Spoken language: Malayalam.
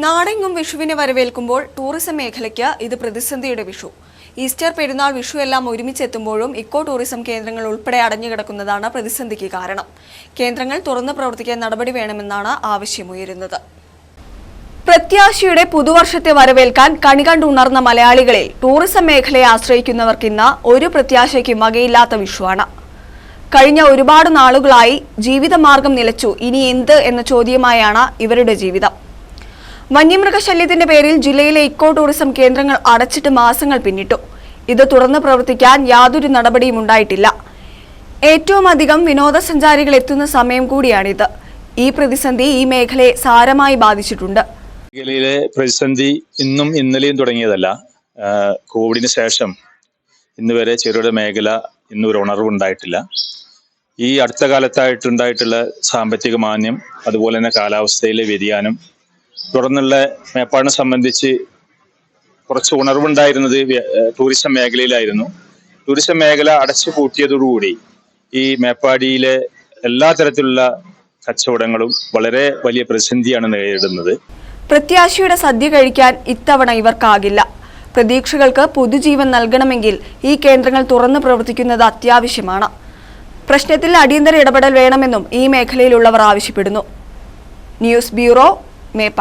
നാടെങ്ങും വിഷുവിനെ വരവേൽക്കുമ്പോൾ ടൂറിസം മേഖലയ്ക്ക് ഇത് പ്രതിസന്ധിയുടെ വിഷു. ഈസ്റ്റർ പെരുന്നാൾ വിഷു എല്ലാം ഒരുമിച്ചെത്തുമ്പോഴും ഇക്കോ ടൂറിസം കേന്ദ്രങ്ങൾ ഉൾപ്പെടെ അടഞ്ഞുകിടക്കുന്നതാണ് പ്രതിസന്ധിക്ക് കാരണം. കേന്ദ്രങ്ങൾ തുറന്നു പ്രവർത്തിക്കാൻ നടപടി വേണമെന്നാണ് ആവശ്യമുയരുന്നത്. പ്രത്യാശയുടെ പുതുവർഷത്തെ വരവേൽക്കാൻ കണി കണ്ടുണർന്ന മലയാളികളിൽ ടൂറിസം മേഖലയെ ആശ്രയിക്കുന്നവർക്കിന്ന് ഒരു പ്രത്യാശയ്ക്കും വകയില്ലാത്ത വിഷുവാണ്. കഴിഞ്ഞ ഒരുപാട് നാളുകളായി ജീവിതമാർഗം നിലച്ചു ഇനി എന്ത് എന്ന ചോദ്യമായാണ് ഇവരുടെ ജീവിതം. വന്യമൃഗശല്യത്തിന്റെ പേരിൽ ജില്ലയിലെ ഇക്കോ ടൂറിസം കേന്ദ്രങ്ങൾ അടച്ചിട്ട് മാസങ്ങൾ പിന്നിട്ടു. ഇത് തുറന്നു പ്രവർത്തിക്കാൻ യാതൊരു നടപടിയും ഉണ്ടായിട്ടില്ല. ഏറ്റവും അധികം വിനോദസഞ്ചാരികൾ എത്തുന്ന സമയം കൂടിയാണിത്. ഈ പ്രതിസന്ധി ഈ മേഖലയെ സാരമായി ബാധിച്ചിട്ടുണ്ട്. മേഖലയിലെ പ്രതിസന്ധി ഇന്നും ഇന്നലെയും തുടങ്ങിയതല്ല. കോവിഡിന് ശേഷം ഇന്ന് വരെ ചെറുകിട മേഖല ഇന്ന് ഒരു ഉണർവുണ്ടായിട്ടില്ല ഈ അടുത്ത കാലത്തായിട്ടുണ്ടായിട്ടുള്ള സാമ്പത്തിക മാന്യം അതുപോലെ തന്നെ കാലാവസ്ഥയിലെ വ്യതിയാനം തുടർന്നുള്ള മേപ്പാടിനെ സംബന്ധിച്ച് കുറച്ച് ഉണർവുണ്ടായിരുന്നത് ടൂറിസം മേഖലയിലായിരുന്നു. ടൂറിസം മേഖല അടച്ചു പൂട്ടിയതോടുകൂടി ഈ മേപ്പാടിയിലെ എല്ലാ തരത്തിലുള്ള കച്ചവടങ്ങളും വളരെ വലിയ പ്രതിസന്ധിയാണ് നേരിടുന്നത്. പ്രത്യാശയുടെ സദ്യ കഴിക്കാൻ ഇത്തവണ ഇവർക്കാകില്ല. പ്രതീക്ഷകൾക്ക് പുതുജീവൻ നൽകണമെങ്കിൽ ഈ കേന്ദ്രങ്ങൾ തുറന്നു പ്രവർത്തിക്കുന്നത് അത്യാവശ്യമാണ്. പ്രശ്നത്തിൽ അടിയന്തര ഇടപെടൽ വേണമെന്നും ഈ മേഖലയിലുള്ളവർ ആവശ്യപ്പെടുന്നു. ന്യൂസ് ബ്യൂറോ મેં